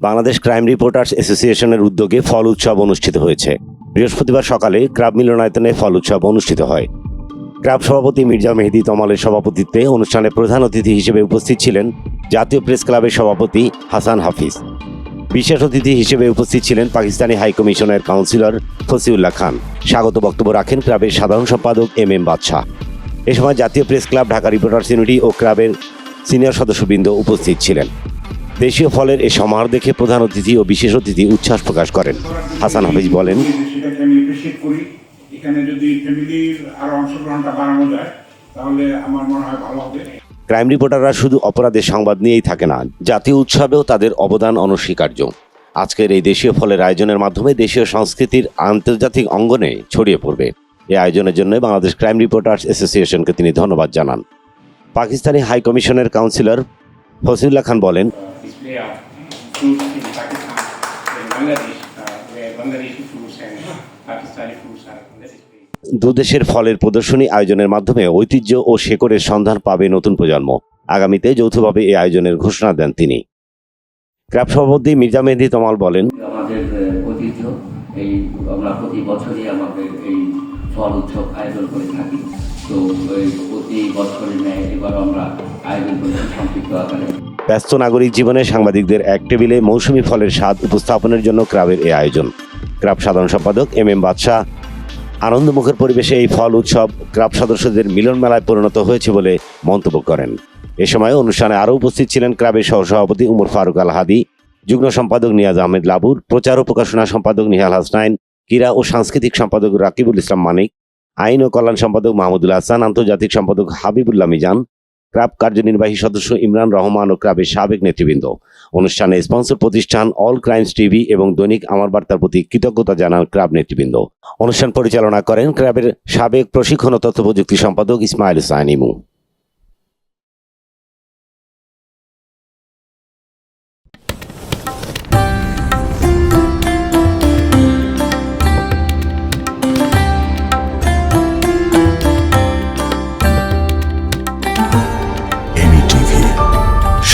Bangladesh crime reporters অ্যাসোসিয়েশনের উদ্যোগে ফল উৎসব অনুষ্ঠিত হয়েছে। বৃহস্পতিবার সকালে ক্রাব মিলনায়তনে ফল উৎসব অনুষ্ঠিত হয়। ক্রাব সভাপতি মির্জা মেহেদি তমালের সভাপতিত্বে অনুষ্ঠানে প্রধান অতিথি হিসেবে উপস্থিত ছিলেন জাতীয় প্রেস ক্লাবের সভাপতি হাসান হাফিজ। বিশেষ অতিথি হিসেবে উপস্থিত ছিলেন পাকিস্তানি হাইকমিশনের কাউন্সিলর ফসিউল্লাহ খান। স্বাগত বক্তব্য রাখেন ক্লাবের সাধারণ সম্পাদক এম এম বাদশাহ। এ সময় জাতীয় press club, Dhaka reporters unity ও ক্লাবের সিনিয়র সদস্যবৃন্দ উপস্থিত ছিলেন। দেশীয় ফলের এই সমাহার দেখে প্রধান অতিথি ও বিশেষ অতিথি উচ্ছ্বাস প্রকাশ করেন। হাসান হাফিজ বলেন সেটাকে আমি এপ্রিসিয়েট করি। এখানে যদি ফ্যামিলির আরও অংশগ্রহণটা বাড়ানো যায় তাহলে আমার মনে হয় ভালো হবে। ক্রাইম রিপোর্টাররা শুধু অপরাধের সংবাদ নিয়েই থাকে না জাতীয় উৎসবেও তাদের অবদান অনস্বীকার্য। আজকের এই দেশীয় ফলের আয়োজনের মাধ্যমে দেশীয় সংস্কৃতির আন্তর্জাতিক অঙ্গনে ছড়িয়ে পড়বে। এই আয়োজনের জন্য বাংলাদেশ ক্রাইম রিপোর্টার্স অ্যাসোসিয়েশনকে তিনি ধন্যবাদ জানান। পাকিস্তানি হাই কমিশনের কাউন্সিলর ফসিউল্লাহ খান বলেন display of fruits in Pakistan in Bangladesh, uh, where Bangladeshi fruits and Pakistani fruits are on the display. দুদেশের ফলের প্রদর্শনী আয়োজনের মাধ্যমে ঐতিহ্য ও শেকড়ের সন্ধান পাবে নতুন প্রজন্ম। আগামীতে যৌথভাবে এই আয়োজনের ঘোষণা দেন তিনি। ক্রাব সভাপতি মির্জা মেহেদি তমাল বলেন আমাদের ঐতিহ্য এই আমরা প্রতি বছরই আমাদের এই ফল উৎসব আয়োজন করে থাকি। তো প্রতি বছরের ন্যায় এবার আমরা আয়োজন করেছি সংক্ষিপ্ত আকারে। ব্যস্ত নাগরিক জীবনে সাংবাদিকদের এক টেবিলে মৌসুমি ফলের স্বাদ উপস্থাপনের জন্য ক্রাবের এই আয়োজন। ক্রাব সাধারণ সম্পাদক এম এম বাদশাহ আনন্দমুখর পরিবেশে এই ফল উৎসব ক্রাব সদস্যদের মিলন মেলায় পরিণত হয়েছে বলে মন্তব্য করেন। এ সময় অনুষ্ঠানে আরও উপস্থিত ছিলেন ক্রাবের সহসভাপতি উমর ফারুক আল হাদি যুগ্ম সম্পাদক নিয়াজ আহমেদ লাবুর, প্রচার ও প্রকাশনা সম্পাদক নিহাল হাসনাইন, ক্রীড়া ও সাংস্কৃতিক সম্পাদক রাকিবুল ইসলাম মানিক, আইন ও কল্যাণ সম্পাদক মাহমুদুল হাসান, আন্তর্জাতিক সম্পাদক হাবিবুল্লাহ মিজান ক্রাব কার্যনির্বাহী সদস্য ইমরান রহমান ও ক্রাবের সাবেক নেতৃবৃন্দ। অনুষ্ঠানে স্পন্সর প্রতিষ্ঠান অল ক্রাইমস টিভি এবং দৈনিক আমার বার্তার প্রতি কৃতজ্ঞতা জানান ক্রাব নেতৃবৃন্দ। অনুষ্ঠান পরিচালনা করেন ক্রাবের সাবেক প্রশিক্ষণ ও তথ্য প্রযুক্তি সম্পাদক ইসমাইল হুসাইন